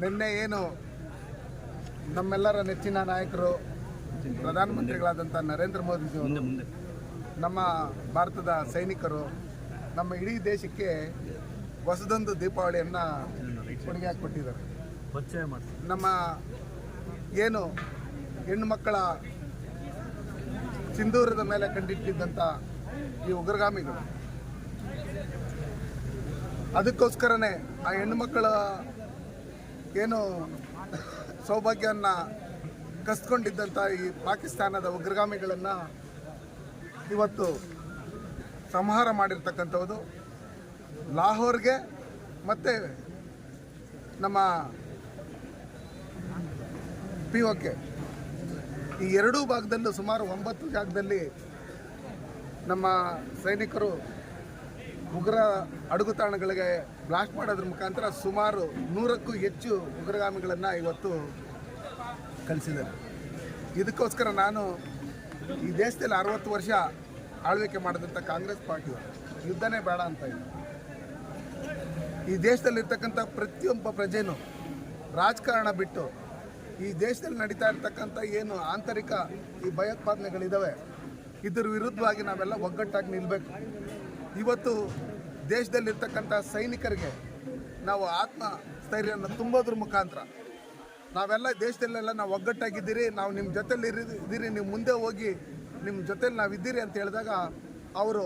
ನಿನ್ನೆ ಏನು ನಮ್ಮೆಲ್ಲರ ನೆಚ್ಚಿನ ನಾಯಕರು ಪ್ರಧಾನಮಂತ್ರಿಗಳಾದಂಥ ನರೇಂದ್ರ ಮೋದಿ ನಮ್ಮ ಭಾರತದ ಸೈನಿಕರು ನಮ್ಮ ಇಡೀ ದೇಶಕ್ಕೆ ಹೊಸದೊಂದು ದೀಪಾವಳಿಯನ್ನು ಕೊಡುಗೆ ಕೊಟ್ಟಿದ್ದಾರೆ ನಮ್ಮ ಏನು ಹೆಣ್ಣು ಮಕ್ಕಳ ಸಿಂಧೂರದ ಮೇಲೆ ಕಂಡಿಟ್ಟಿದ್ದಂಥ ಈ ಉಗ್ರಗಾಮಿಗಳು. ಅದಕ್ಕೋಸ್ಕರನೇ ಆ ಹೆಣ್ಣು ಮಕ್ಕಳ ಏನು ಸೌಭಾಗ್ಯವನ್ನು ಕಸ್ಕೊಂಡಿದ್ದಂಥ ಈ ಪಾಕಿಸ್ತಾನದ ಉಗ್ರಗಾಮಿಗಳನ್ನು ಇವತ್ತು ಸಂಹಾರ ಮಾಡಿರ್ತಕ್ಕಂಥದ್ದು ಲಾಹೋರ್ಗೆ ಮತ್ತು ನಮ್ಮ ಪಿ ಒಕೆ ಈ ಎರಡೂ ಭಾಗದಲ್ಲೂ ಸುಮಾರು ಒಂಬತ್ತು ಜಾಗದಲ್ಲಿ ನಮ್ಮ ಸೈನಿಕರು ಉಗ್ರ ಅಡುಗುತಾಣಗಳಿಗೆ ಬ್ಲಾಸ್ಟ್ ಮಾಡೋದ್ರ ಮುಖಾಂತರ ಸುಮಾರು ನೂರಕ್ಕೂ ಹೆಚ್ಚು ಉಗ್ರಗಾಮಿಗಳನ್ನು ಇವತ್ತು ಕಲಿಸಿದ್ದಾರೆ ಇದಕ್ಕೋಸ್ಕರ ನಾನು ಈ ದೇಶದಲ್ಲಿ ಅರವತ್ತು ವರ್ಷ ಆಳ್ವಿಕೆ ಮಾಡಿದಂಥ ಕಾಂಗ್ರೆಸ್ ಪಾರ್ಟಿ ಯುದ್ಧನೇ ಬೇಡ ಅಂತ ಇಲ್ಲ. ಈ ದೇಶದಲ್ಲಿರ್ತಕ್ಕಂಥ ಪ್ರತಿಯೊಬ್ಬ ಪ್ರಜೆನೂ ರಾಜಕಾರಣ ಬಿಟ್ಟು ಈ ದೇಶದಲ್ಲಿ ನಡೀತಾ ಇರ್ತಕ್ಕಂಥ ಏನು ಆಂತರಿಕ ಈ ಭಯೋತ್ಪಾದನೆಗಳಿದ್ದಾವೆ ಇದ್ರ ವಿರುದ್ಧವಾಗಿ ನಾವೆಲ್ಲ ಒಗ್ಗಟ್ಟಾಗಿ ನಿಲ್ಲಬೇಕು ಇವತ್ತು ದೇಶದಲ್ಲಿರ್ತಕ್ಕಂಥ ಸೈನಿಕರಿಗೆ ನಾವು ಆತ್ಮ ಸ್ಥೈರ್ಯವನ್ನು ತುಂಬೋದ್ರ ಮುಖಾಂತರ ನಾವೆಲ್ಲ ದೇಶದಲ್ಲೆಲ್ಲ ನಾವು ಒಗ್ಗಟ್ಟಾಗಿದ್ದೀರಿ, ನಾವು ನಿಮ್ಮ ಜೊತೆಲಿ ಇದ್ದೀರಿ ನೀವು ಮುಂದೆ ಹೋಗಿ ನಿಮ್ಮ ಜೊತೇಲಿ ನಾವು ಇದ್ದೀರಿ ಅಂತ ಹೇಳಿದಾಗ ಅವರು